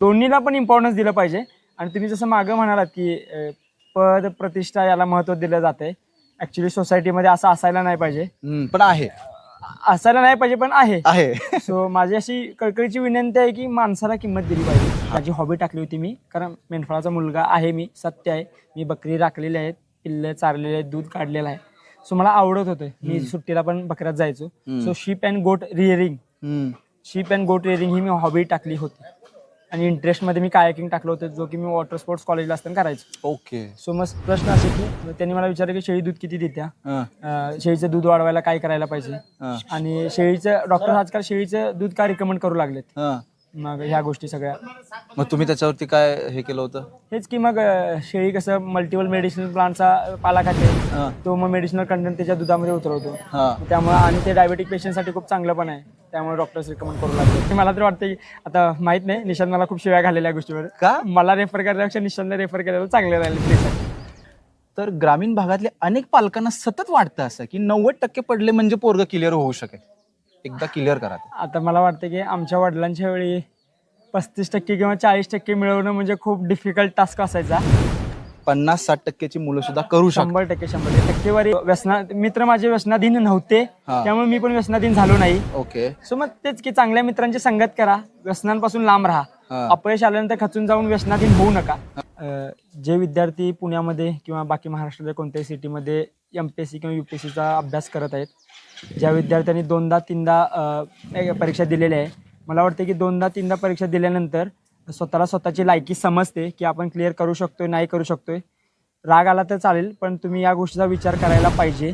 दोन्हीला पण इम्पॉर्टन्स दिलं पाहिजे. आणि तुम्ही जसं मागं म्हणालात की अं, पद प्रतिष्ठा याला महत्त्व दिलं जाते ॲक्च्युली सोसायटीमध्ये असं असायला नाही पाहिजे. हम्म, पण आहे. असायला नाही पाहिजे पण आहे. आहे. सो माझी अशी कळकळीची विनंती आहे की माणसाला किंमत दिली पाहिजे. माझी हॉबी टाकली होती मी कारण मेंढपाळाचा मुलगा आहे मी सत्य आहे. मी बकरी राखलेली आहेत पिल्ले चारलेले आहेत दूध काढलेलं आहे. सो मला आवडत होतं. मी सुट्टीला पण बकऱ्यात जायचो. हम्म. सो शीप अँड गोट रिअरिंग हम्म, शीप अँड गोट रिअरिंग ही मी हॉबी टाकली होती. आणि इंटरेस्टमध्ये मी कायकिंग टाकलं होतं जो की मी वॉटर स्पोर्ट्स कॉलेजला असताना करायचो. ओके सो मग प्रश्न असे की त्यांनी मला विचारलं की शेळी दूध किती देत्या? हा, अं, शेळीचं दूध वाढवायला काय करायला पाहिजे? हा, आणि शेळीचं डॉक्टर आजकाल शेळीचं दूध का रिकमेंड करू लागलेत? हा. मग ह्या गोष्टी सगळ्या. मग तुम्ही त्याच्यावरती काय हे केलं होतं? हेच की मग अं, शेळी कसं मल्टिपल मेडिसिनल प्लांटचा पाला खाते. हा, तो मग मेडिसिनल कंटेंट त्याच्या दुधामध्ये उतरवतो. हा. त्यामुळे आणि ते डायबेटिक पेशंटसाठी खूप चांगलं पण आहे. त्यामुळे डॉक्टर्स रिकमेंड करू लागले. ते मला तर वाटतं की आता माहीत नाही निशांत मला खूप शिव्या घालेल्या या गोष्टीवर. का? मला रेफर करण्यापेक्षा निशांतला रेफर केलेलं चांगलं राहील प्लीज तर ग्रामीण भागातले अनेक पालकांना सतत वाटतं असं की नव्वद टक्के पडले म्हणजे पोरग क्लिअर होऊ शकेल. एकदा क्लिअर करा ते. आता मला वाटतं की आमच्या वडिलांच्या वेळी पस्तीस टक्के किंवा चाळीस टक्के मिळवणं म्हणजे खूप डिफिकल्ट टास्क असायचा. पन्नास साठ टक्केची मुलं सुद्धा करू शकतात. शंभर टक्के शंभर टक्के. टक्केवारी व्यसना मित्र माझे व्यसनाधीन नव्हते हा. त्यामुळे मी पण व्यसनाधीन झालो नाही. ओके. सो मग तेच की चांगल्या मित्रांची संगत करा व्यसनांपासून लांब राहा. हा. अपयश आल्यानंतर खचून जाऊन व्यसनाधीन होऊ नका. अं, जे विद्यार्थी पुण्यामध्ये किंवा बाकी महाराष्ट्राच्या कोणत्याही सिटीमध्ये एम पी एस सी किंवा यू पी एस सीचा अभ्यास करत आहेत ज्या विद्यार्थ्यांनी दोनदा तीनदा परीक्षा दिलेल्या आहे मला वाटतं की दोनदा तीनदा परीक्षा दिल्यानंतर स्वतःला स्वतःची लायकी समजते की आपण क्लिअर करू शकतोय नाही करू शकतोय. राग आला तर चालेल पण तुम्ही या गोष्टीचा विचार करायला पाहिजे.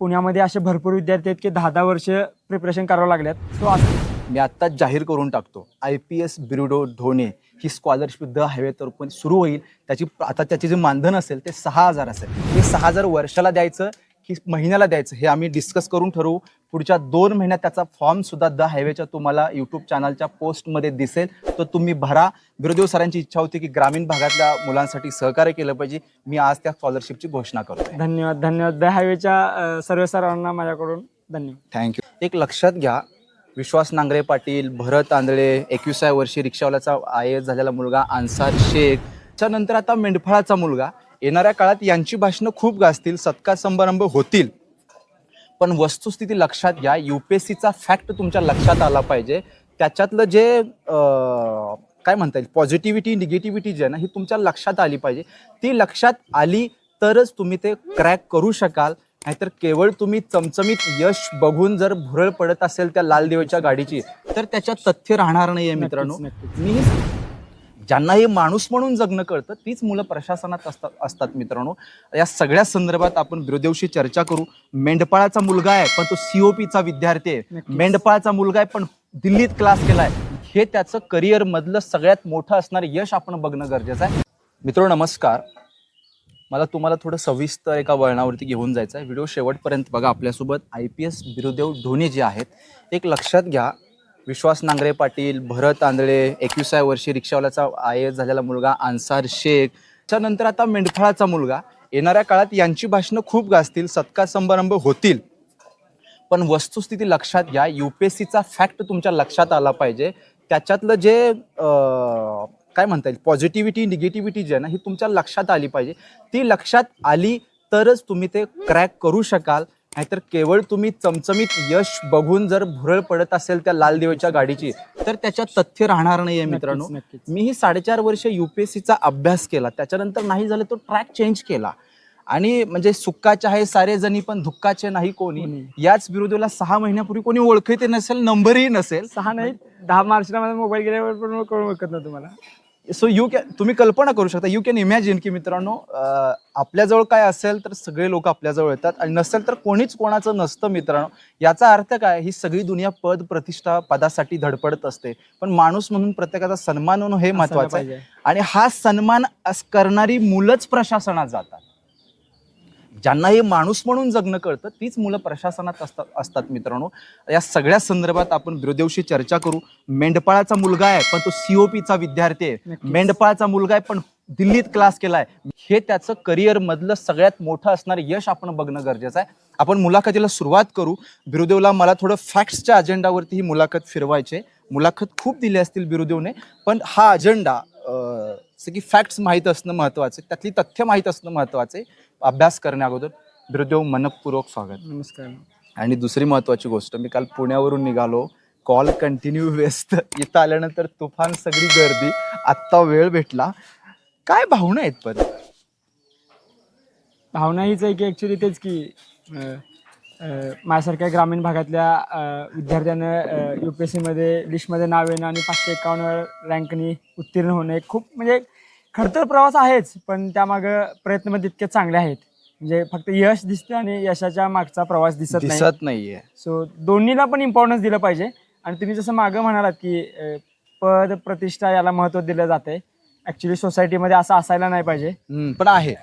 पुण्यामध्ये असे भरपूर विद्यार्थी आहेत की दहा दहा वर्ष प्रिपरेशन करावं लागल्यात. सो असं मी आत्ताच जाहीर करून टाकतो I P S Birudev Dhone he scholarship the highway तर्फे सुरू होईल. त्याची आता त्याची जे मानधन असेल ते सहा हजार असेल. हे सहा हजार वर्षाला द्यायचं की महिन्याला द्यायचं हे आम्ही डिस्कस करून ठरवू. पुढच्या दोन महिन्यात त्याचा फॉर्म सुद्धा द हायवेच्या तुम्हाला यूट्यूब चॅनलच्या पोस्टमध्ये दिसेल. तो तुम्ही भरा. बिरुदेव सरांची इच्छा होती की ग्रामीण भागातल्या मुलांसाठी सहकार्य केलं पाहिजे. मी आज त्या स्कॉलरशिपची घोषणा करतोय. धन्यवाद धन्यवाद. द हायवेच्या सर्व सरांना माझ्याकडून धन्यवाद. थँक्यू एक लक्षात घ्या विश्वास नांगरे पाटील भरत आंधळे एकविसाव्या वर्षी रिक्षावाल्याचा आय एस झालेला मुलगा अन्सार शेख त्यानंतर आता मेंढफळाचा मुलगा. येणाऱ्या काळात यांची भाषणं खूप गाजतील सत्कार समारंभ होतील. पण वस्तुस्थिती लक्षात घ्या युपीएससीचा फॅक्ट तुमच्या लक्षात आला पाहिजे. त्याच्यातलं जे काय म्हणता येईल पॉझिटिव्हिटी निगेटिव्हिटी जी आहे ना ही तुमच्या लक्षात आली पाहिजे. ती लक्षात आली तरच तुम्ही ते क्रॅक करू शकाल. नाहीतर केवळ तुम्ही चमचमीत यश बघून जर भुरळ पडत असेल त्या लाल देवाच्या गाडीची तर त्याच्यात तथ्य राहणार नाहीये मित्रांनो. नक्कीच, नक्कीच. मी ज्यांना हे माणूस म्हणून जगणं कळतं तीच मुलं प्रशासनात असतात असतात मित्रांनो. या सगळ्या संदर्भात आपण बिरुदेवशी चर्चा करू. मेंढपाळाचा मुलगा आहे पण तो सीओपीचा विद्यार्थी आहे. मेंढपाळाचा मुलगा आहे पण दिल्लीत क्लास केलाय. हे त्याचं करिअर मधलं सगळ्यात मोठं असणारं यश आपण बघणं गरजेचं आहे. मित्र नमस्कार. मला तुम्हाला थोडं सविस्तर एका वळणावरती घेऊन जायचं आहे. व्हिडिओ शेवटपर्यंत बघा आपल्यासोबत. I P S Birudev Dhone जे आहेत एक लक्षात घ्या. विश्वास नांगरे पाटील भरत आंधळे एकविसाव्या वर्षी रिक्षावाल्याचा आय एस झालेला मुलगा अन्सार शेख त्यानंतर आता मेंढफळाचा मुलगा. येणाऱ्या काळात यांची भाषणं खूप गाजतील सत्कार समारंभ होतील. पण वस्तुस्थिती लक्षात घ्या यू पी एस सीचा फॅक्ट तुमच्या लक्षात आला पाहिजे. त्याच्यातलं जे काय म्हणता येईल पॉझिटिव्हिटी निगेटिव्हिटी जी आहे ना ही तुमच्या लक्षात आली पाहिजे. ती लक्षात आली तरच तुम्ही ते क्रॅक करू शकाल. नाहीतर केवळ तुम्ही चमचमीत यश बघून जर भुरळ पडत असेल त्या लाल देवाच्या गाडीची तर त्याच्यात तथ्य राहणार नाहीये मित्रांनो. मी ही साडेचार वर्ष युपीएससीचा अभ्यास केला. त्याच्यानंतर नाही झालं तो ट्रॅक चेंज केला. आणि म्हणजे सुखाचे आहे सारे जणी पण दुःखाचे नाही कोणी. याच विरोधीला सहा महिन्यापूर्वी कोणी ओळखते नसेल नंबरही नसेल. सहा नाही दहा मार्चला माझा मोबाईल गेल्यावर पण कोण ओळखत ना तुम्हाला सो यू कॅन तुम्ही कल्पना करू शकता यू कॅन इमॅजिन की मित्रांनो आपल्याजवळ काय असेल तर सगळे लोक आपल्याजवळ येतात आणि नसेल तर कोणीच कोणाचं नसतं मित्रांनो. याचा अर्थ काय? ही सगळी दुनिया पद प्रतिष्ठा पदासाठी धडपडत असते. पण माणूस म्हणून प्रत्येकाचा सन्मान होणं हे महत्वाचं आहे. आणि हा सन्मान अस- करणारी मुलंच प्रशासनात जातात. ज्यांना हे माणूस म्हणून जगणं कळतं तीच मुलं प्रशासनात असतात असतात मित्रांनो. या सगळ्या संदर्भात आपण बिरुदेवशी चर्चा करू. मेंढपाळाचा मुलगा आहे पण तो सीओपीचा विद्यार्थी आहे. मेंढपाळाचा मुलगा आहे पण दिल्लीत क्लास केलाय. हे त्याचं करिअर मधलं सगळ्यात मोठं असणारं यश आपण बघणं गरजेचं आहे. आपण मुलाखतीला सुरुवात करू. बिरुदेवला मला थोडं फॅक्ट्सच्या अजेंडावरती ही मुलाखत फिरवायचे मुलाखत खूप दिली असतील बिरुदेवने पण हा अजेंडा जसं की फॅक्ट्स माहीत असणं महत्वाचं आहे त्यातली तथ्य माहीत असणं महत्वाचं आहे. अभ्यास करण्या अगोदर बिरुदेव मनपूर्वक स्वागत. नमस्कार. आणि दुसरी महत्वाची गोष्ट मी काल पुण्यावरून निघालो कॉल कंटिन्यू व्यस्त. इथं आल्यानंतर तुफान सगळी गर्दी. आत्ता वेळ भेटला. काय भावना आहेत पण भावना हीच आहे की ॲक्च्युली तेच की अं, अं, माझ्यासारख्या ग्रामीण भागातल्या अं, विद्यार्थ्यानं यू पी एस सीमध्ये लिस्टमध्ये नाव येणं आणि पाचशे एकावन्न रँकनी उत्तीर्ण होणं एक खूप म्हणजे खडतर प्रवास आहेच पण त्यामागं प्रयत्न पण तितके चांगले आहेत. म्हणजे फक्त यश दिसतं आणि यशाच्या मागचा प्रवास दिसत नाही. दिसत नाहीये. सो दोन्हीला पण इम्पॉर्टन्स दिलं पाहिजे. आणि तुम्ही जसं मागं म्हणालात की अं, पद प्रतिष्ठा याला महत्त्व दिलं जाते ॲक्च्युली सोसायटीमध्ये असं असायला नाही पाहिजे. हम्म, पण आहे.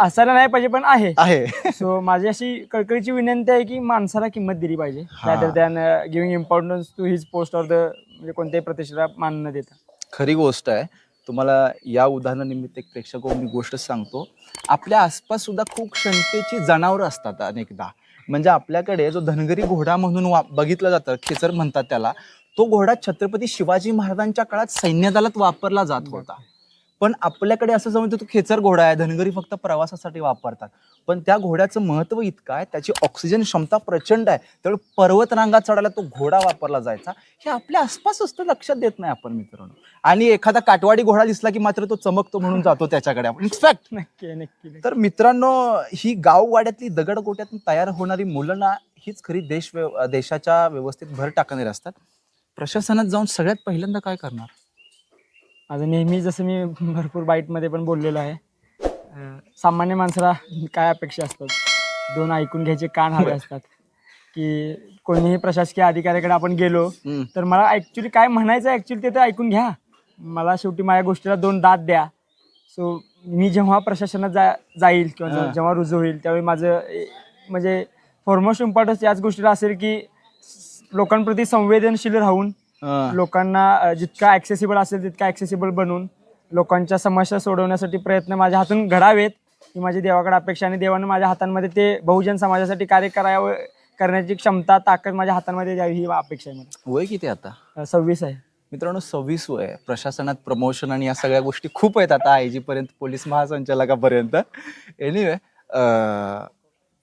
असायला नाही पाहिजे पण आहे. आहे. सो माझी अशी कळकळीची विनंती आहे की माणसाला किंमत दिली पाहिजे. हा. Rather than giving importance to his post or the म्हणजे कोणत्याही प्रतिष्ठेला मान न देता. खरी गोष्ट आहे. तुम्हाला या उदाहरणानिमित्त एक प्रेक्षक हो, मी गोष्ट सांगतो. आपल्या आसपास सुद्धा खूप क्षमतेची जनावरं असतात अनेकदा. म्हणजे आपल्याकडे जो धनगरी घोडा म्हणून वा बघितलं जातं खेचर म्हणतात त्याला तो घोडा छत्रपती शिवाजी महाराजांच्या काळात सैन्यदलात वापरला जात होता. पण आपल्याकडे असं समजतं तो खेचर घोडा आहे धनगरी फक्त प्रवासासाठी वापरतात. पण त्या घोड्याचं महत्त्व इतकं आहे त्याची ऑक्सिजन क्षमता प्रचंड आहे त्यामुळे पर्वतरांगा चढायला तो घोडा वापरला जायचा. हे आपल्या आसपास असतं लक्षात देत नाही आपण मित्रांनो. आणि एखादा काटवाडी घोडा दिसला की मात्र तो चमकतो म्हणून जातो त्याच्याकडे आपण. इन्फॅक्ट नक्की. तर मित्रांनो ही गाववाड्यातली दगडगोट्यातून तयार होणारी मुलं ना हीच खरी देश व्यव- देशाच्या व्यवस्थेत भर टाकणारी असतात. प्रशासनात जाऊन सगळ्यात पहिल्यांदा काय करणार? माझं नेहमी जसं मी भरपूर बाईटमध्ये पण बोललेलो आहे अं, सामान्य माणसाला काय अपेक्षा असतात दोन ऐकून घ्यायचे कान हवे असतात की कोणीही प्रशासकीय अधिकाऱ्याकडे आपण गेलो हम्म. तर मला ॲक्च्युली काय म्हणायचं आहे ॲक्च्युली ते तर ऐकून घ्या मला शेवटी माझ्या गोष्टीला दोन दात द्या सो मी जेव्हा प्रशासनात जा जाईल किंवा हा. जेव्हा रुजू होईल त्यावेळी माझं ए- म्हणजे फॉरमोस्ट इम्पॉर्टन्स याच गोष्टीला असेल की स- लोकांप्रती संवेदनशील राहून. लोकांना जितका ॲक्सेसिबल असेल तितका ॲक्सेसिबल बनून लोकांच्या समस्या सोडवण्यासाठी प्रयत्न माझ्या हातून घडावेत. ही माझी देवाकडे अपेक्षा आणि देवानं माझ्या हातांमध्ये ते बहुजन समाजासाठी कार्य करावं करण्याची क्षमता ताकद माझ्या हातांमध्ये द्यावी ही अपेक्षा आहे मला. वय किती आता? सव्वीस आहे. मित्रांनो सव्वीस वय. प्रशासनात प्रमोशन आणि या सगळ्या गोष्टी खूप आहेत आता आय पर्यंत पोलीस महासंचालकापर्यंत. एनिवे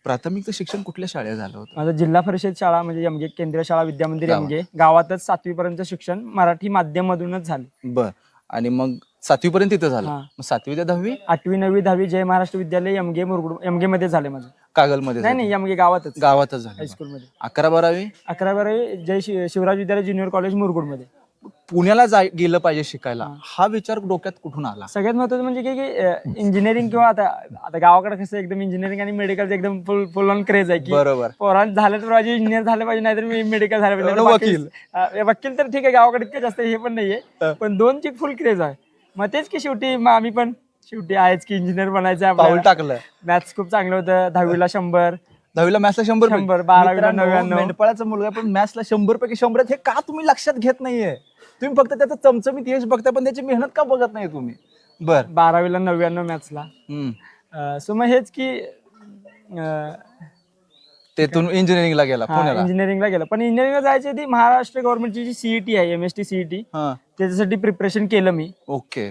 प्राथमिकचं शिक्षण कुठल्या शाळेत झालं होतं? माझं जिल्हा परिषद शाळा म्हणजे एमगे केंद्रीय शाळा विद्यामंदिर गावात. एमगे गावातच सातवीपर्यंत शिक्षण मराठी माध्यमातूनच झालं. बर. आणि मग सातवी पर्यंत तिथं झालं. हा. मग सातवी ते दहावी? आठवी नववी दहावी जय महाराष्ट्र विद्यालय एमगे मुरगुड एमगे मध्ये झाले माझं. कागलमध्ये नाही झालं. नाही एमगे गावातच. गावातच झालं. हायस्कूलमध्ये अकरा बारावी? अकरा बारावी जय शि- शिवराज विद्यालय ज्युनियर कॉलेज मुरगुडमध्ये. पुण्याला जाय गेलं पाहिजे शिकायला हा. विचार डोक्यात कुठून आला सगळ्यात महत्वाचं म्हणजे की- की इंजिनिअरिंग किंवा आता आता गावाकडे कसं एकदम इंजिनिअरिंग आणि मेडिकलचं एकदम फुल फुल ऑन क्रेज आहे की बरोबर पोरांत झालं तर माझे इंजिनियर झालं पाहिजे नाहीतर मी मेडिकल झालं पाहिजे वकील. वकील तर ठीक आहे गावाकडे इतकं जास्त हे पण नाहीये. पण दोनची फुल क्रेज आहे मग तेच की शेवटी मग आम्ही पण शेवटी आहेच की इंजिनियर बनायचं पाऊल टाकलं मॅथ्स खूप चांगलं होतं दहावीला शंभर दहावीला मॅथ्सला शंभर. शंभर, बारावीला नव्याण्णव. मेंढपाळाचा मुलगा पण मॅथ्सला शंभर पैकी शंभर. हे का तुम्ही लक्षात घेत नाहीये तुम्ही फक्त त्याचं चमचमीत यश बघताय पण त्याची मेहनत का बघत नाही तुम्ही? बर. बारावीला नव्याण्णव मॅथ्सला. सो मग हेच की तेथून इंजिनिअरिंगला गेला पुण्याला. इंजिनिअरिंगला गेलं. पण इंजिनिअरिंगला जायची आधी महाराष्ट्र गव्हर्नमेंटची जी सीईटी आहे एम एस टी सीईटी हा. त्याच्यासाठी प्रिपरेशन केलं मी. ओके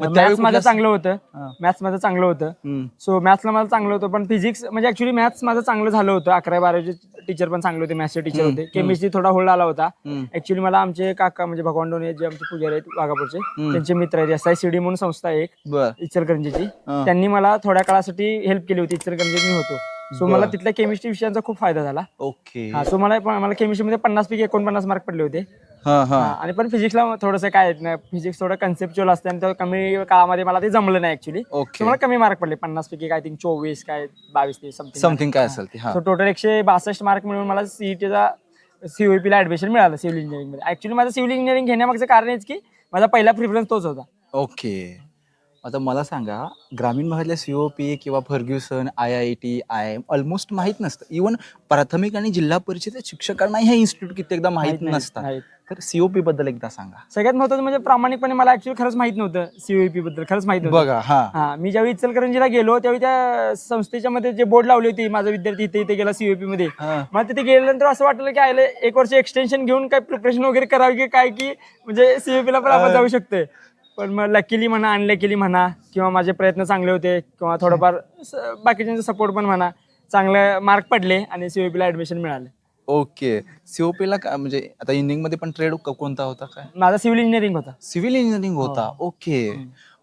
मॅथ्स माझं चांगलं होतं हा. मॅथ्स माझं चांगलं होतं हम्म. सो मॅथ्सला माझं चांगलं होतं पण फिजिक्स म्हणजे ऍक्च्युली मॅथ्स माझं चांगलं झालं होतं अकरा बारावीचे टीचर पण चांगले होते मॅथ्सचे टीचर हम्म, होते हम्म. केमिस्ट्री थोडा होल्ड आला होता हम्म. ऍक्च्युली मला आमचे काका म्हणजे भगवान डोने जे आमचे पुजारी आहेत वाघापूरचे हम्म. त्यांचे मित्र आहेत एस आय सी डी म्हणून संस्था आहे एक बर इचलकरंजीची हा. त्यांनी मला थोड्या काळासाठी हेल्प केली होती इचलकरंजीत मी होतो सो मला बरं. तिथल्या केमिस्ट्री विषयांचा खूप फायदा झाला ओके हा सो मला मला केमिस्ट्रीमध्ये पन्नास पैकी एकोणपन्नास मार्क पडले होते हा हा. हा, आणि पण फिजिक्सला थोडंसं काय फिजिक्स थोडं कन्सेप्च्युअल असतं आणि तो कमी काळामध्ये मला ते जमलं नाही ऍक्च्युली ओके मला कमी मार्क पडले. पन्नास पैकी काय थिंक चोवीस काय बावीस ते समथिंग समथिंग काय असेल ते हा. टोटल एकशे बासष्ट मार्क मिळून मला सीईटीचा सीओपीला ऍडमिशन मिळालं सिव्हिल इंजिनिअरिंगमध्ये. ऍक्च्युली माझं सिव्हिल इंजिनिअरिंग घेण्यामागचं कारण हेच की माझा पहिला प्रिफरन्स तोच होता. ओके आता मला सांगा ग्रामीण भागातल्या सीओ पी किंवा Ferguson I I T I M almost माहीत नसतं इवन प्राथमिक आणि जिल्हा परिषद शिक्षकांना हे इन्स्टिट्यूट कित्येकदा माहीत नसतात. तर सीओपी बद्दल एकदा सांगा सगळ्यात महत्वाचं म्हणजे प्रामाणिकपणे मला ऍक्च्युअली खरंच माहीत नव्हतं सीओपी बद्दल खरंच माहीत नव्हतं बघा हा मी ज्यावेळी इचलकरंजीला गेलो त्यावेळी त्या संस्थेच्या मध्ये जे बोर्ड लावली होती माझा विद्यार्थी इथे इथे गेला सीओपी मध्ये. मला तिथे गेल्यानंतर असं वाटलं की आयले एक वर्ष एक्सटेन्शन घेऊन काय प्रिपरेशन वगैरे करावी की काय की म्हणजे सीओपी ला पण आपण. जाऊ शकतोय पण मग लकीली म्हणा अनलकीली म्हणा किंवा माझे प्रयत्न चांगले होते किंवा थोडंफार स- बाकीच्यांचा सपोर्ट पण म्हणा चांगले मार्क पडले आणि सीओपी ला ऍडमिशन मिळालं. ओके. सीओपी ला का म्हणजे आता इंजिनिअरिंगमध्ये पण ट्रेड कोणता होता काय? माझा सिव्हिल इंजिनिअरिंग होता. सिव्हिल इंजिनिअरिंग हो. होता. ओके.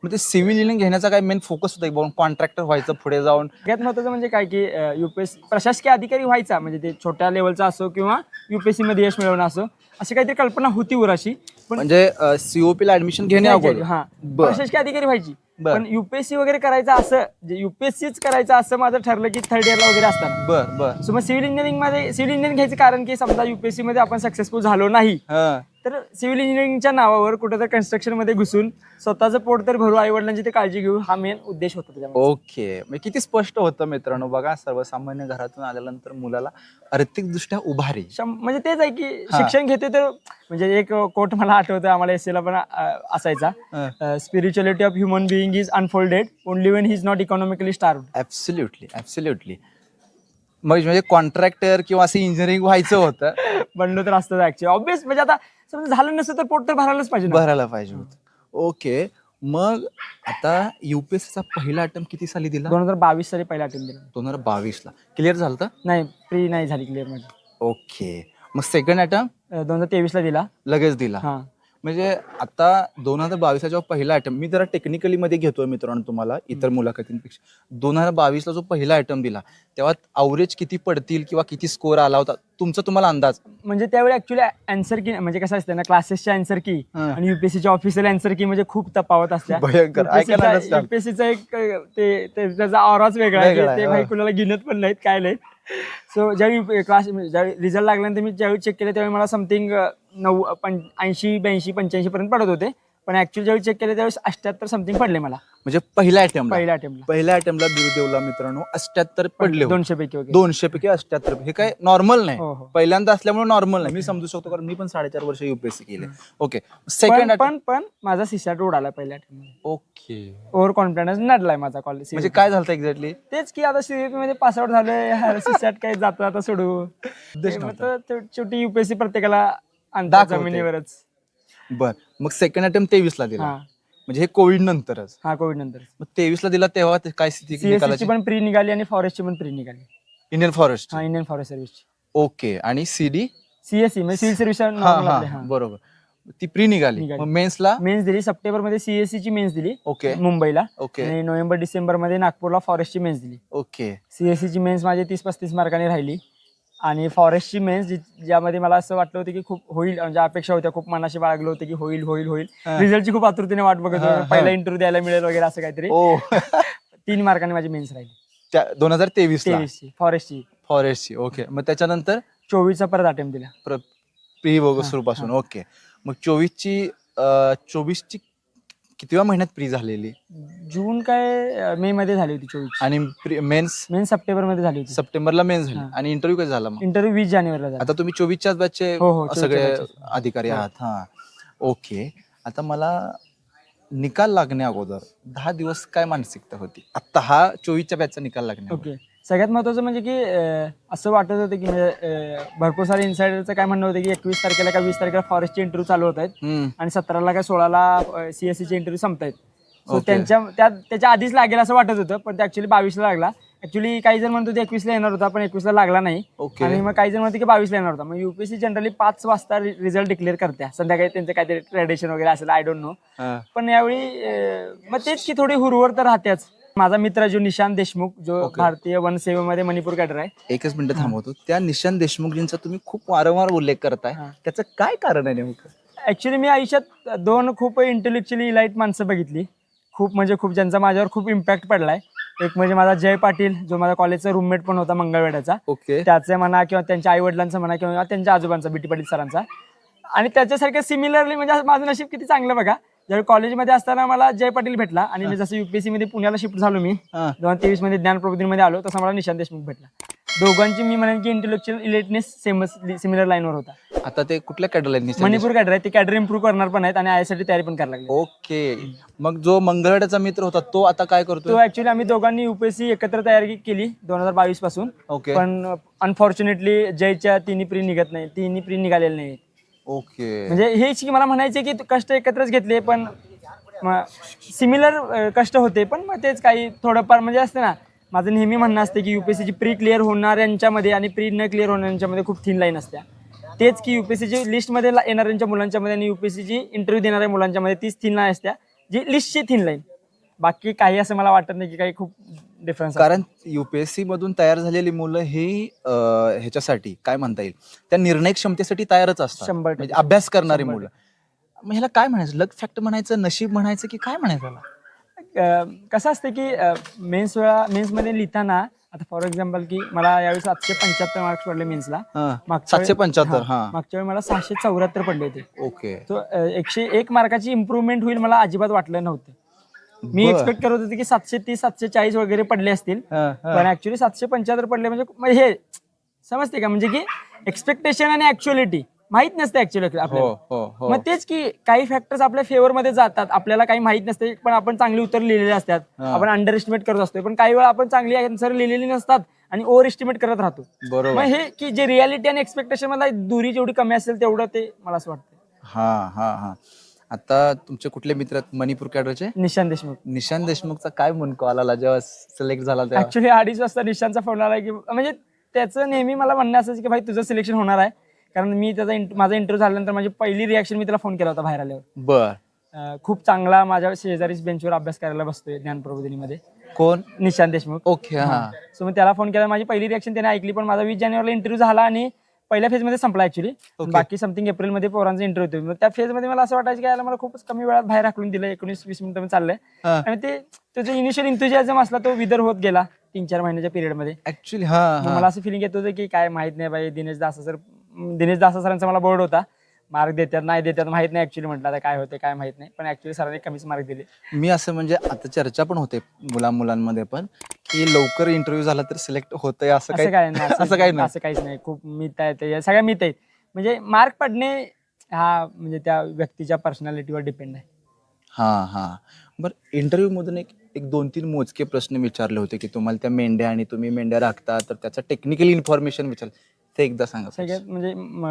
मग ते सिव्हिल इंजिनिअरिंग घेण्याचा काय मेन फोकस होता की कॉन्ट्रॅक्टर व्हायचं पुढे जाऊन? सगळ्यात महत्वाचं म्हणजे काय की युपीएससी प्रशासकीय अधिकारी व्हायचा म्हणजे ते छोट्या लेवलचा असो किंवा युपीएससी मध्ये यश मिळवणं असो अशी काहीतरी कल्पना होती उराशी. म्हणजे सीओपी ला ऍडमिशन घेण्या अगोदर. हा. बर. प्रशासकीय अधिकारी व्हायची. बर. पण युपीएससी वगैरे करायचं असं युपीएससीच करायचं असं माझं ठरलं की थर्ड इयरला वगैरे असताना. बर बर. सो मग सिव्हिल इंजिनिअरिंगमध्ये सिव्हिल इंजिनिअरिंग घ्यायचं कारण की समजा युपीएससी मध्ये आपण सक्सेसफुल झालो नाही. हा. तर सिव्हिल इंजिनिअरिंगच्या नावावर कुठेतरी कन्स्ट्रक्शनमध्ये घुसून स्वतःचं पोट तर भरू आई वडिलांची ते काळजी घेऊ हा मेन उद्देश होता त्याच्यामध्ये. ओके. म्हणजे किती स्पष्ट होतं मित्रांनो बघा सर्वसामान्य घरातून आल्यानंतर मुलाला आर्थिकदृष्ट्या उभारी. शं- म्हणजे तेच आहे की हा. शिक्षण घेते तर म्हणजे एक कोट मला आठवतं आम्हाला एस ला पण अ, असायचा. Spirituality of human being is unfolded only when he is not economically starved absolutely absolutely मग म्हणजे कॉन्ट्रॅक्टर किंवा असं इंजिनिअरिंग व्हायचं होतं. बनलो तर असतं ऍक्च्युअली ऑब्विस म्हणजे आता समजा झालं नसतं तर पोट तर भरायलाच पाहिजे ना. भरायला पाहिजे होतं. ओके. मग आता युपीएससीचा पहिला अटेम्प्ट किती साली दिला? दोन हजार बावीस साली पहिला अटेम्प्ट दिला. दोन हजार बावीस ला. क्लिअर झालं होतं? नाही प्री नाही झाली क्लिअर ओके. मग सेकंड अटेम्प्ट अ, दोन हजार तेवीस ला दिला. लगेच दिला. हा. म्हणजे आता दोन हजार बावीसचा जेव्हा पहिला अटेम्प्ट मी जरा टेक्निकली मध्ये घेतोय मित्रांनो तुम्हाला इतर मुलाखतींपेक्षा. दोन हजार बावीसला जो पहिला अटेम्प्ट दिला तेव्हा अवरेज किती पडतील किंवा किती स्कोर आला होता? तुमचा तुम्हाला अंदाज? म्हणजे त्यावेळी ऍक्च्युली अँसर की म्हणजे कसं असतं ना क्लासेसच्या अँसर की. आणि युपीएससीच्या ऑफिशियल अँसर की म्हणजे खूप तफावत असत्या भयंकर. युपीएससीचा एक ते त्याचा ऑराच वेगळा आहे. ते भाई. कुणाला गिनत पण नाहीत काय नाही सो ज्यावेळी क्लास ज्यावेळी रिझल्ट लागल्यानंतर मी ज्यावेळी चेक केलं त्यावेळी मला समथिंग नऊ पण ऐंशी ब्याऐंशी पंच्याऐंशी पर्यंत पडत होते. पण ऍक्च्युअली ज्यावेळी चेक केलं त्यावेळी अठ्याहत्तर समथिंग पडले मला. म्हणजे पहिल्या अटेम्प्ट पहिल्या अटेम्प्टला पहिल्या अटेम्प्टला देवला मित्रांनो अष्ट्याहत्तर पडले होते. दोनशे पैकी वगैरे. दोनशे पैकी अष्ट्याहत्तर हे काय नॉर्मल नाही. हो, हो. पहिल्यांदा असल्यामुळे नॉर्मल नाही. मी समजू शकतो कारण मी पण साडेचार वर्ष युपीएससी केले. ओके सेकंड पण पण माझा सिसाट उडाला पहिल्या अटेम्प्ट ओके ओव्हर कॉन्फिडन्स नडलाय माझा कॉलेज म्हणजे काय झालं एक्झॅक्टली तेच की आता सीईपी मध्ये पास आउट झालोय. सीसॅट काय जातं आता सोडू. ते मग. तर शेवटी युपीएससी प्रत्येकाला दाखवते. जमिनीवरच. बर. मग सेकंड अटेम्प्ट तेवीस ला दिला. हा. म्हणजे हे कोविड नंतरच. हा कोविड नंतर मग तेवीस ला दिला तेव्हा ते काय स्थिती सीएससी निकालाची ची पण प्री निघाली आणि फॉरेस्टची पण प्री निघाली. इंडियन फॉरेस्ट हा इंडियन फॉरेस्ट सर्व्हिसची ओके आणि C D C S C म्हणजे सिव्हिल सर्व्हिस हा हा. बरोबर. ती प्री निघाली. निघाली. मग मेन्स दिली. सप्टेंबरमध्ये सीएससी ची मेन्स दिली. ओके मुंबईला. ओके आणि नोव्हेंबर डिसेंबरमध्ये नागपूरला फॉरेस्टची मेन्स दिली. ओके सीएससी ची मेन्स माझी तीस पस्तीस मार्कांनी राहिली. आणि फॉरेस्टची मेन्स ज्यामध्ये मला असं वाटलं होतं की खूप होईल म्हणजे अपेक्षा होत्या खूप मनाशी बाळगलं होतं की होईल होईल होईल. रिझल्टची खूप आतुरतेने वाट बघत होतो. पहिला इंटरव्ह्यू द्यायला मिळेल वगैरे असं काहीतरी. तीन मार्कांनी माझी मेन्स राहिली. त्या दोन हजार तेवीस तेवीसची फॉरेस्टची. फॉरेस्टची ओके. मग त्याच्यानंतर? चोवीसचा परत अटेम्प्ट दिला. प्री हा, पासून ओके. मग चोवीसची चोवीसची कितव्या महिन्यात प्री झालेली? जून काय मे मध्ये झाली होती चोवीस. आणि मेन्स मेन्स सप्टेंबरमध्ये झाली होती. सप्टेंबरला मेन्स झाली. हा. आणि इंटरव्ह्यू कधी झाला मग? इंटरव्ह्यू वीस जानेवारीला झाला. आता तुम्ही चोवीसच्याच बॅचचे हो, हो, 24 सगळे. अधिकारी हो. आहात. हा. ओके आता मला निकाल लागण्या अगोदर दहा दिवस काय मानसिकता होती? आता हा चोवीसच्या बॅचचा निकाल लागण्या ओके सगळ्यात महत्वाचं म्हणजे की अं, असं वाटत होतं की म्हणजे अं, भरपूर सारे इन्सायडरचं काय म्हणणं होतं की एकवीस तारखेला का वीस तारखेला फॉरेस्टचे इंटरव्ह्यू चालू होत आहेत. हम्म, आणि सतराला काय सोळाला सीएससीचे इंटरव्ह्यू संपतायत सो Okay. त्यांच्या त्या त्याच्या आधीच लागेल असं वाटत होतं पण ते ऍक्च्युली बावीसला लागला. ऍक्च्युली काही जण म्हणत होते एकवीसला येणार होता पण एकवीसला लागला नाही. ओके आणि मग काही जण म्हणते की बावीसला येणार होता. मग युपीएससी जनरली पाच वाजता रिझल्ट डिक्लेअर करत्या. संध्याकाळी त्यांचं काहीतरी ट्रेडिशन वगैरे असेल आय डोंट नो हा. पण यावेळी अं, मग तेच की थोडी हुरवर तर राहत्याच माझा मित्र जो निशांत देशमुख जो Okay. भारतीय वनसेवेमध्ये मणिपूर कॅडर आहे. एकच मिनिट थांबवतो. त्या निशांत देशमुखजींचा तुम्ही खूप वारंवार उल्लेख करताय. हा. त्याचं काय कारण आहे नेमकं? ऍक्च्युली मी आयुष्यात दोन खूप इंटेलेक्च्युअली इलाइट माणसं बघितली. खूप म्हणजे खूप ज्यांचा माझ्यावर खूप इम्पॅक्ट पडलाय. एक म्हणजे माझा जय पाटील जो माझा कॉलेजचा रूममेट पण होता मंगळवेड्याचा. ओके त्याचे म्हणा किंवा त्यांच्या आई वडिलांचा म्हणा किंवा त्यांच्या आजोबांचा बीटी पाटील सरांचा. आणि त्याच्यासारख्या सिमिलरली म्हणजे माझं नशीब किती चांगलं बघा. ज्यावेळी कॉलेजमध्ये असताना मला जय पाटील भेटला आणि मी जसं युपीएससी मध्ये पुण्याला शिफ्ट झालो मी हा. दोन हजार तेवीसमध्ये ज्ञान प्रबोधिनीमध्ये आलो तसा मला निशांत देशमुख भेटला. दोघांची मी म्हणेन की इंटेलेक्च्युअल इलेक्टनेस सेमच सिमिलर लाईनवर होता. आता ते कुठल्या कॅडरला मणिपूर कॅडर आहे ते कॅडर इम्प्रूव्ह करणार पण आहेत आणि आयसाठी तयारी पण करायला लागली. ओके मग जो मंगळवाड्याचा मित्र होता तो आता काय तो करतोय ऍक्च्युली आम्ही दोघांनी युपीएससी एकत्र तयारी केली दोन हजार बावीसपासून. ओके पण अनफॉर्च्युनेटली जयच्या तिन्ही प्री निघत नाही तिन्ही प्री निघालेले नाही ओके. म्हणजे हेच की मला म्हणायचे की कष्ट एकत्रच घेतले पण सिमिलर कष्ट होते पण मग तेच काही थोडंफार म्हणजे असते ना माझं नेहमी म्हणणं असते की युपीएससीची प्री क्लिअर होणाऱ्यांच्यामध्ये आणि प्री न क्लिअर होणाऱ्यांच्यामध्ये खूप थिन लाईन असते तेच की युपीएससीची लिस्टमध्ये ला- येणाऱ्यांच्या मुलांच्यामध्ये आणि युपीएससीची इंटरव्ह्यू देणाऱ्या मुलांच्यामध्ये तीच थिन लाईन असत्या जी लिस्टची थिन लाईन बाकी काही असं मला वाटत नाही की काही खूप डिफरन्स कारण युपीएससी मधून तयार झालेली मुलं हे अं, ह्याच्यासाठी काय म्हणता येईल? त्या निर्णय क्षमतेसाठी तयारच असतात. शंभर टक्के. म्हणजे अभ्यास करणारी शंभर मुलं. मग ह्याला काय म्हणायचं? लक फॅक्ट म्हणायचं नशीब म्हणायचं की काय म्हणायचं याला? अं, कसं असतं की मेन्स वेळा मेन्समध्ये लिहिताना आता फॉर एक्झाम्पल की मला यावेळी सातशे पंच्याहत्तर मार्क्स पडले मेन्सला हा. मागच्या सातशे वेळी- पंच्याहत्तर हा, हा. मागच्या वेळी मला सहाशे चौऱ्याहत्तर पडले होते. ओके. तो अ, एकशे एक मार्काची इम्प्रुव्हमेंट होईल मला अजिबात वाटलं नव्हतं. मी. एक्सपेक्ट करत होते की सातशे तीस सातशे चाळीस वगैरे पडले असतील. पण ऍक्च्युली सातशे पंच्याहत्तर पडले म्हणजे हे समजते का? म्हणजे की एक्सपेक्टेशन आणि ऍक्च्युअलिटी माहीत नसते ऍक्च्युअली आपल्याला मग तेच की काही फॅक्टर्स आपल्या फेवर मध्ये जातात. आपल्याला काही माहीत नसते पण आपण चांगली उत्तर लिहिलेले असतात. आपण अंडर एस्टिमेट करत असतो पण काही वेळा आपण चांगली आन्सर लिहिलेली नसतात आणि ओव्हर एस्टिमेट करत राहतो. बरोबर. हे की जे रियालिटी आणि एक्सपेक्टेशनमध्ये दुरी जेवढी कमी असेल तेवढं ते मला असं वाटतं हा हा हा. आता तुमचे कुठले मित्र आहेत? मणिपूर कॅडरचे? निशांत देशमुख. निशांत देशमुखचा काय मुनको आला जेव्हा सिलेक्ट झाला तेव्हा? ऍक्च्युली अडीच वाजता निशांतचा फोन आला की म्हणजे त्याचं नेहमी मला म्हणणं असायचं की भाई तुझं सिलेक्शन होणार आहे. कारण मी त्याचा माझा इंटरव्ह्यू झाल्यानंतर माझी पहिली रिॲक्शन मी त्याला फोन केला होता बाहेर आल्यावर. बर. अं, खूप चांगला माझ्या शेजारीच बेंचवर अभ्यास करायला बसतोय ज्ञान प्रबोधिनीमध्ये कोण? निशांत देशमुख. ओके हा. सो मग त्याला फोन केला. माझी पहिली रिॲक्शन त्याने ऐकली पण माझा वीस जानेवारीला इंटरव्ह्यू झाला आणि पहिल्या फेजमध्ये संपला ऍक्च्युली Okay. बाकी समथिंग एप्रिलमध्ये पोरांचा इंटरव्ह्यू होतो. मग त्या फेजमध्ये मला असं वाटायचं की याला मला खूपच कमी वेळात बाहेर हाकलून दिलं एकोणीस वीस मिनिटं चाललंय. हा. आणि ते त्याचा इनिशियल इंथुजियाझम असला तो विदर होत गेला तीन चार महिन्याच्या पिरियडमध्ये ऍक्च्युली हा मग हा. मला असं फिलिंग येत होतं की काय माहीत नाही बाई दिनेश दास सर दिनेश दास सरांचा मला बोर्ड होता. मार्क देतात नाही देतात माहीत नाही ऍक्च्युली म्हटलं. आता काय होते काय माहीत नाही. पण ऍक्च्युली सरांनी कमीच मार्क दिले. मी असं म्हणजे आता चर्चा पण होते मुला मुलांमध्ये पण की लवकर इंटरव्ह्यू झाला तर सिलेक्ट होतंय असं असं काय काही नाही असं काही नाही. असं काहीच नाही. खूप मित या सगळ्या मित आहेत म्हणजे मार्क पडणे हा म्हणजे त्या व्यक्तीच्या पर्सनॅलिटीवर डिपेंड आहे. हा हा. बरं इंटरव्ह्यू मधून एक एक दोन तीन मोजके प्रश्न विचारले होते की तुम्हाला त्या मेंढ्या आणि तुम्ही मेंढ्या राखता तर त्याचं टेक्निकल इन्फॉर्मेशन विचार ते एकदा सांगा. सगळ्यात म्हणजे म,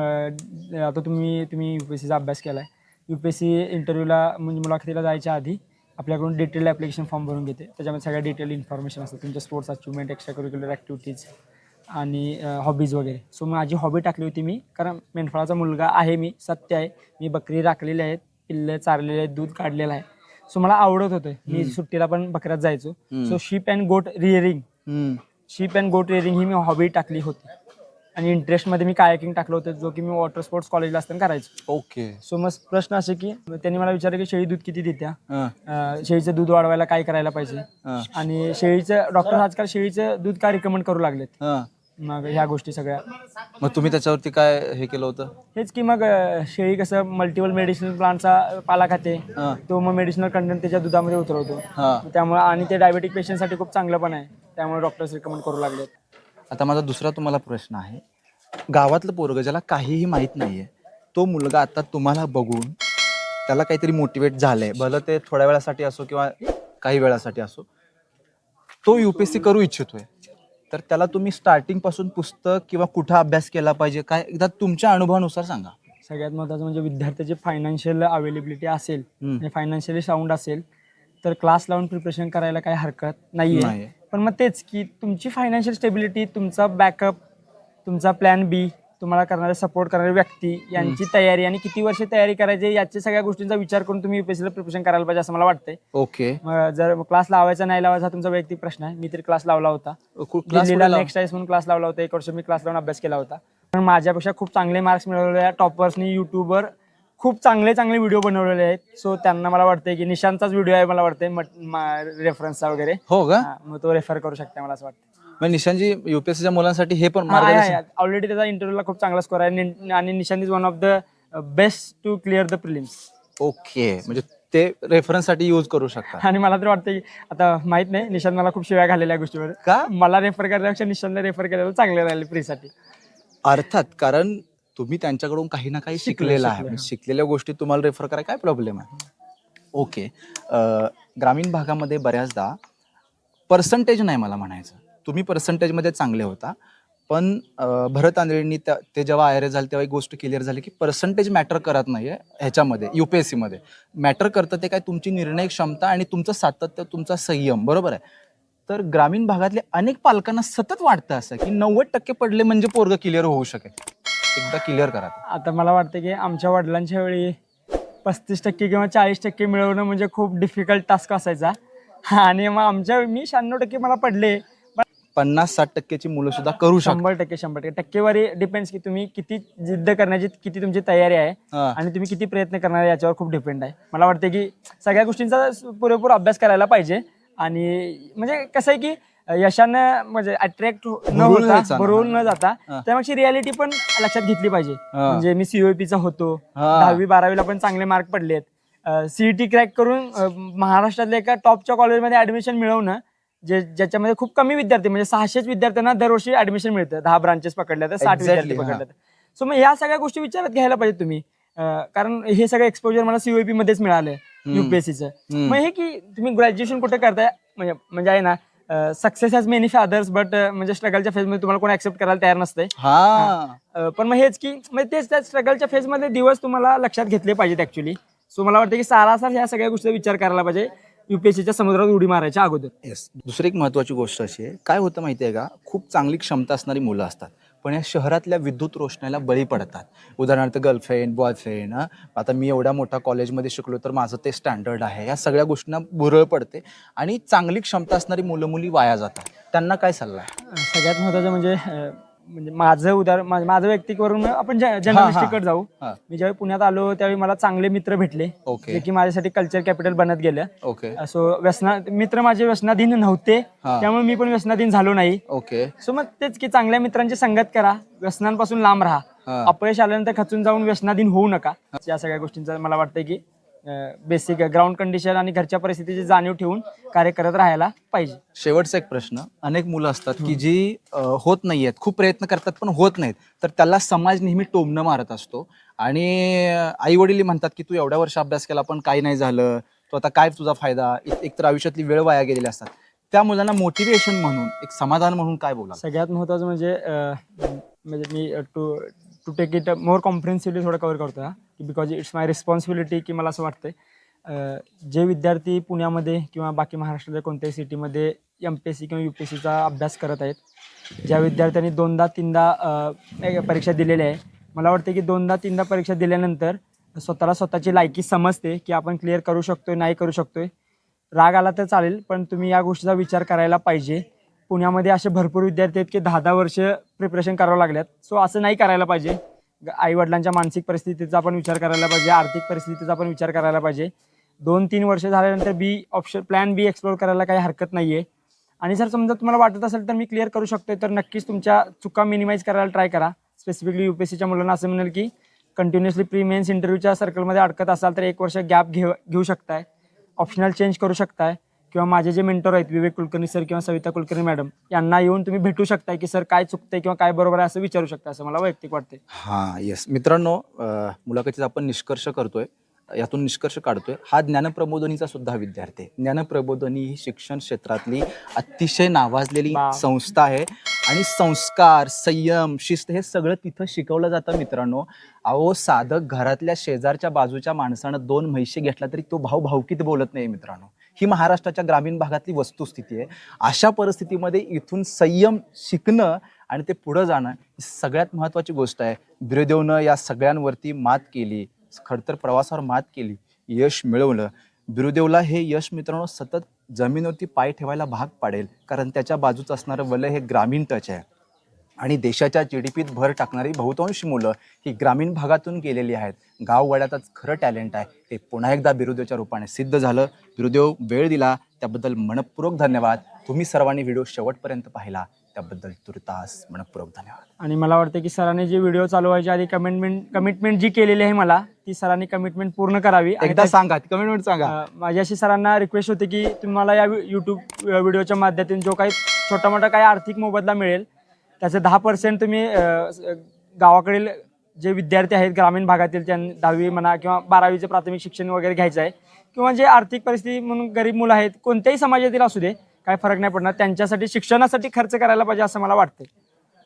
आता तुम्ही तुम्ही युपीएससीचा अभ्यास केलाय. युपीएससी इंटरव्ह्यूला म्हणजे मुलाखतीला जायच्या आधी आपल्याकडून डिटेल ॲप्लिकेशन फॉर्म भरून घेते. त्याच्यामध्ये सगळ्या डिटेल इन्फॉर्मेशन असतात. तुमच्या sports achievement extra curricular activities आणि हॉबीज वगैरे. सो माझी हॉबी टाकली होती मी कारण मेंढपाळाचा मुलगा आहे मी सत्य आहे. मी बकरी राखलेली आहेत पिल्लं चारलेले आहेत दूध काढलेलं आहे. सो मला आवडत होतं. मी सुट्टीला पण बकऱ्यात जायचो. हम्म. सो शीप अँड गोट रिअरिंग हम्म. शीप अँड गोट रेअरिंग ही मी हॉबी टाकली होती. आणि इंटरेस्टमध्ये मी कायाकिंग टाकलं होतं जो की मी वॉटर स्पोर्ट्स कॉलेजला असताना करायचो. ओके सो मग प्रश्न असे की त्यांनी मला विचारलं की शेळी दूध किती देत्या? हा, अं, शेळीचं दूध वाढवायला काय करायला पाहिजे? हा, आणि शेळीचं डॉक्टर आजकाल शेळीचं दूध का रिकमेंड करू लागलेत? हा. मग ह्या गोष्टी सगळ्या. मग तुम्ही त्याच्यावरती काय हे केलं होतं? हेच की मग अं, शेळी कसं मल्टिपल मेडिसिनल प्लांटचा पाला खाते. हा, तो मग मेडिसिनल कंटेंट त्याच्या दुधामध्ये उतरवतो. हा. त्यामुळे आणि ते डायबेटिक पेशंटसाठी खूप चांगलं पण आहे. त्यामुळे डॉक्टर्स रिकमेंड करू लागलेत. आता माझा दुसरा तुम्हाला प्रश्न आहे. गावातलं पोरग ज्याला काहीही माहीत नाहीये तो मुलगा आता तुम्हाला बघून त्याला काहीतरी मोटिवेट झालंय. भलं ते थोड्या वेळासाठी असो किंवा काही वेळासाठी असो तो युपीएससी करू इच्छितोय. तर त्याला तुम्ही स्टार्टिंगपासून पुस्तक किंवा कुठं अभ्यास केला पाहिजे काय एकदा तुमच्या अनुभवानुसार सांगा. सगळ्यात महत्त्वाचं म्हणजे विद्यार्थ्याची फायनान्शियल अवेलेबिलिटी असेल हम्म. फायनान्शियली साऊंड असेल तर क्लास लावून प्रिपरेशन करायला काही हरकत नाहीये. नाहीये. पण मग तेच की तुमची फायनान्शियल स्टेबिलिटी तुमचा बॅकअप तुमचा प्लॅन बी तुम्हाला करणारे सपोर्ट करणारे व्यक्ती यांची तयारी आणि किती वर्ष तयारी करायची याच्या सगळ्या गोष्टींचा विचार करून तुम्ही युपीएससीला प्रिपरेशन करायला पाहिजे असं मला वाटतंय. ओके मग जर क्लास लावायचा नाही लावायचा हा तुमचा वैयक्तिक प्रश्न आहे. मी तरी क्लास लावला होता. दिल्लीला नेक्स्ट म्हणून क्लास लावला होता. एक वर्ष मी क्लास लावून अभ्यास केला होता. पण माझ्यापेक्षा खूप चांगले मार्क्स मिळवलेल्या टॉपर्सनी युट्यूबवर खूप चांगले चांगले व्हिडिओ बनवलेले आहेत. सो त्यांना मला वाटतंय की निशांतचाच व्हिडिओ आहे मला वाटतंय रेफरन्सचा वगैरे. हो का? हा, मग तो रेफर करू शकता मला असं वाटतं मग निशांजी युपीएससीच्या मुलांसाठी हे पण मार्गदर्शन? ऑलरेडी त्याचा इंटरव्ह्यूला खूप चांगला स्कोर आहे. आणि- आणि Nishant is one of the best to clear the prelims okay. म्हणजे ते रेफरन्ससाठी यूज करू शकता. आणि मला तर वाटतं की आता माहीत नाही निशांत मला खूप शिव्या घालेल्या या गोष्टीवर. का? मला रेफर करण्यापेक्षा निशांतला रेफर केलेलं चांगलं राहील प्रीसाठी अर्थात कारण तुम्ही त्यांच्याकडून काही ना काही शिकलेलं आहे. हा. शिकलेल्या गोष्टी तुम्हाला रेफर करायला काय प्रॉब्लेम आहे? ओके ग्रामीण भागामध्ये बऱ्याचदा पर्सेंटेज नाही मला म्हणायचं. तुम्ही पर्सेंटेजमध्ये चांगले होता. पण भरत आंधळेंनी त्या ते जेव्हा आय आर झाले तेव्हा एक गोष्ट क्लिअर झाली की पर्सेंटेज मॅटर करत नाही आहे ह्याच्यामध्ये यू पी एस सीमध्ये मॅटर करतं ते काय तुमची निर्णय क्षमता आणि तुमचं सातत्य तुमचा संयम बरोबर आहे? तर ग्रामीण भागातले अनेक पालकांना सतत वाटतं असं की नव्वद टक्के पडले म्हणजे पोरग क्लिअर होऊ शकेल. एकदा क्लिअर करा ते. आता मला वाटतं की आमच्या वडिलांच्या वेळी पस्तीस टक्के किंवा चाळीस टक्के मिळवणं म्हणजे खूप डिफिकल्ट टास्क असायचा. आणि मग आमच्या मी शहाण्णव टक्के मला पडले. पण पन्नास साठ टक्क्याची मुलं सुद्धा करू शकतात. शंभर टक्के शंभर टक्के. टक्केवारी डिपेंड्स की तुम्ही किती जिद्द करण्याची किती तुमची तयारी आहे हा. आणि तुम्ही किती प्रयत्न करणार आहे याच्यावर खूप डिपेंड आहे. मला वाटतं की सगळ्या गोष्टींचा पुरेपूर अभ्यास करायला पाहिजे. आणि म्हणजे कसं आहे की यशानं म्हणजे अट्रॅक्ट न भुरळून होता जायचं ना. न जाता हा. त्यामागची रियालिटी पण लक्षात घेतली पाहिजे हा. म्हणजे मी सीओपीचा होतो हा. दहावी बारावीला पण चांगले मार्क पडलेत सीईटी क्रॅक करून अ, महाराष्ट्रातल्या एका टॉपच्या कॉलेजमध्ये ऍडमिशन मिळवणं जे ज्याच्यामध्ये खूप कमी विद्यार्थी म्हणजे सहाशेच विद्यार्थ्यांना दरवर्षी ऍडमिशन मिळतं दहा ब्रांचेस पकडल्या तर साठ Exactly, विद्यार्थी हा. पकडले तर सो मग ह्या सगळ्या गोष्टी विचारात घ्यायला पाहिजे तुम्ही अं, कारण हे सगळं एक्सपोजर मला सीओपी मध्येच मिळालंय हम्म. युपीएससीचं हम्म. मग हे की तुम्ही ग्रॅज्युएशन कुठे करताय म्हणजे म्हणजे आहे ना success has many fathers but म्हणजे स्ट्रगलच्या फेजमध्ये तुम्हाला कोण ऍक्सेप्ट करायला तयार नसते हा. पण मग हेच की म्हणजे तेच त्या स्ट्रगलच्या फेजमध्ये दिवस तुम्हाला लक्षात घेतले पाहिजेत ऍक्च्युली सो मला वाटतं की सारासार ह्या सगळ्या गोष्टीचा विचार करायला पाहिजे. युपीएससीच्या समुद्रात उडी मारायच्या अगोदर. येस दुसरी एक महत्वाची गोष्ट अशी आहे. काय होतं माहिती आहे का? खूप चांगली क्षमता असणारी मुलं असतात. पण या शहरातल्या विद्युत रोषणाला बळी पडतात. उदाहरणार्थ गर्लफ्रेंड बॉयफ्रेंड आता मी एवढ्या मोठ्या कॉलेजमध्ये शिकलो तर माझं ते स्टँडर्ड आहे. या सगळ्या गोष्टींना बुरळ पडते आणि चांगली क्षमता असणारी मुलं मुली वाया जातात. त्यांना काय सल्ला आहे? सगळ्यात महत्त्वाचं म्हणजे म्हणजे माझं उदाहरण मा- माझं वैयक्तिकवरून आपण जर्नलिस्टिककडे जाऊ. हा. मी ज्यावेळी पुण्यात आलो त्यावेळी मला चांगले मित्र भेटले ओके. जे की माझ्यासाठी कल्चर कॅपिटल बनत गेलं. ओके. सो व्यसना मित्र माझे व्यसनाधीन नव्हते हा. त्यामुळे मी पण व्यसनाधीन झालो नाही. ओके. सो मग तेच की चांगल्या मित्रांची संगत करा व्यसनांपासून लांब राहा. हा. अपयश आल्यानंतर खचून जाऊन व्यसनाधीन होऊ नका. या सगळ्या गोष्टींचा मला वाटतं की बेसिक ग्राउंड कंडिशन आणि घरच्या परिस्थितीची जाणीव ठेवून कार्य करत राहायला पाहिजे. शेवटचा एक प्रश्न. अनेक मुलं असतात की जी होत नाहीयेत खूप प्रयत्न करतात पण होत नाहीत. तर त्याला समाज नेहमी टोमणं मारत असतो. आणि आई वडील म्हणतात की तू एवढ्या वर्ष अभ्यास केला पण काही नाही झालं. तो आता काय तुझा फायदा? एक- एकतर आयुष्यातली वेळ वाया गेलेली असतात. त्या मुलांना मोटिवेशन म्हणून एक समाधान म्हणून काय बोला सगळ्यात महत्वाचं म्हणजे म्हणजे मी to to take it more comprehensively थोडं कवर करतो हा. की बिकॉज इट्स माय रिस्पॉन्सिबिलिटी की मला असं वाटतंय जे विद्यार्थी पुण्यामध्ये किंवा बाकी महाराष्ट्राच्या कोणत्याही सिटीमध्ये एम पी एस सी किंवा यू पी एस सीचा अभ्यास करत आहेत ज्या विद्यार्थ्यांनी दोनदा तीनदा परीक्षा दिलेल्या आहे मला वाटतं की दोनदा तीनदा परीक्षा दिल्यानंतर स्वतःला स्वतःची लायकी समजते की आपण क्लिअर करू शकतोय नाही करू शकतोय. राग आला तर चालेल पण तुम्ही या गोष्टीचा विचार करायला पाहिजे. पुण्यामध्ये असे भरपूर विद्यार्थी आहेत की दहा दहा वर्ष प्रिपरेशन करावं लागल्यात. सो असं नाही करायला पाहिजे. आईवडिलांच्या मानसिक परिस्थितीचा पण विचार करायला पाहिजे आर्थिक परिस्थितीचा पण विचार करायला पाहिजे. दोन तीन वर्ष झाल्यानंतर B option plan B explore करायला काही हरकत नाही आहे आणि जर समजा तुम्हाला वाटत असेल तर मी क्लिअर करू शकतोय तर नक्कीच तुमच्या चुका मिनिमाइज करायला ट्राय करा. स्पेसिफिकली यू पी एस सीच्या मुलांना असं म्हणेल की कंटिन्युअसली प्री मेन्स इंटरव्ह्यूच्या सर्कलमध्ये अडकत असाल तर एक वर्ष गॅप घेऊ घेऊ शकताय. ऑप्शनल चेंज करू शकताय. किंवा माझे जे मेंटर आहेत विवेक कुलकर्णी सर किंवा सविता कुलकर्णी मॅडम यांना येऊन तुम्ही भेटू शकताय की सर काय चुकतंय किंवा काय बरोबर आहे? असं विचारू शकता असं मला वैयक्तिक वाटते हां येस मित्रांनो अ, मुलाखतीचा आपण निष्कर्ष करतोय. यातून निष्कर्ष काढतोय. हा ज्ञानप्रबोधनीचा सुद्धा विद्यार्थी आहे. ज्ञानप्रबोधनी ही शिक्षण क्षेत्रातली अतिशय नावाजलेली वा. संस्था आहे. आणि संस्कार संयम शिस्त हे सगळं तिथं शिकवलं जातं मित्रांनो. अहो साधक घरातल्या शेजारच्या बाजूच्या माणसानं दोन म्हैशी घेतला तरी तो भाऊ भावकीत बोलत नाही मित्रांनो. ही महाराष्ट्राच्या ग्रामीण भागातली वस्तुस्थिती आहे. अशा परिस्थितीमध्ये इथून संयम शिकणं आणि ते पुढं जाणं ही सगळ्यात महत्त्वाची गोष्ट आहे. बिरुदेवनं या सगळ्यांवरती मात केली. खडतर प्रवासावर मात केली. यश मिळवलं. बिरुदेवला हे यश मित्रांनो सतत जमिनीवरती पाय ठेवायला भाग पाडेल. कारण त्याच्या बाजूचं असणारं वलय हे ग्रामीण टच आहे. आणि देशाच्या जी डी पीत भर टाकणारी बहुतांश मुलं ही ग्रामीण भागातून गेलेली आहेत. गाववाड्यातच खरं टॅलेंट आहे. ते पुन्हा एकदा बिरुदेवच्या रूपाने सिद्ध झालं. बिरुदेव वेळ दिला. त्याबद्दल मनपूर्वक धन्यवाद. तुम्ही सर्वांनी व्हिडिओ शेवटपर्यंत पाहिला. त्याबद्दल तुर्तास मनपूर्वक धन्यवाद. आणि मला वाटतं की सरांनी जी व्हिडिओ चालू व्हायच्या आधी कमिटमेंट कमिटमेंट जी केलेली आहे मला ती सरांनी कमिटमेंट पूर्ण करावी. एकदा सांगा कमेंट सांगा. अ, माझी अशी सरांना रिक्वेस्ट होती की तुम्हाला या यूट्यूब व्हिडिओच्या माध्यमातून जो काही छोटा मोठा काही आर्थिक मोबदला मिळेल त्याचे दहा पर्सेंट तुम्ही गावाकडील जे विद्यार्थी आहेत ग्रामीण भागातील त्यांनी दहावी म्हणा किंवा बारावीचं प्राथमिक शिक्षण वगैरे घ्यायचं आहे किंवा जे आर्थिक परिस्थिती म्हणून गरीब मुलं आहेत कोणत्याही समाजातील असू दे काय फरक नाही पडणार. त्यांच्यासाठी शिक्षणासाठी खर्च करायला पाहिजे असं मला वाटतं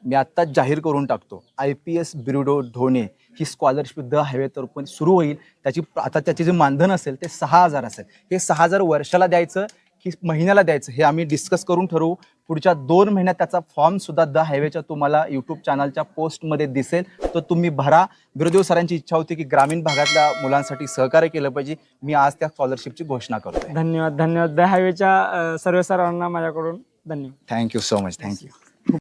मी आत्ताच जाहीर करून टाकतो. आय पी एस बिरुडो धोणे ही स्कॉलरशिप द हायवेतर्फ सुरू होईल. त्याची आता त्याचे जे मानधन असेल ते सहा हजार असेल. हे सहा हजार वर्षाला द्यायचं की महिन्याला द्यायचं हे आम्ही डिस्कस करून ठरवू. पुढच्या दोन महिन्यात त्याचा फॉर्म सुद्धा द हायवेच्या तुम्हाला यूट्यूब चॅनलच्या पोस्टमध्ये दिसेल. तो तुम्ही भरा. बिरोदेव सरांची इच्छा होती की ग्रामीण भागातल्या मुलांसाठी सहकार्य केलं पाहिजे. मी आज त्या स्कॉलरशिपची घोषणा करतोय. धन्यवाद धन्यवाद. द हायवेच्या सर्व सरांना माझ्याकडून धन्यवाद. Thank you so much thank you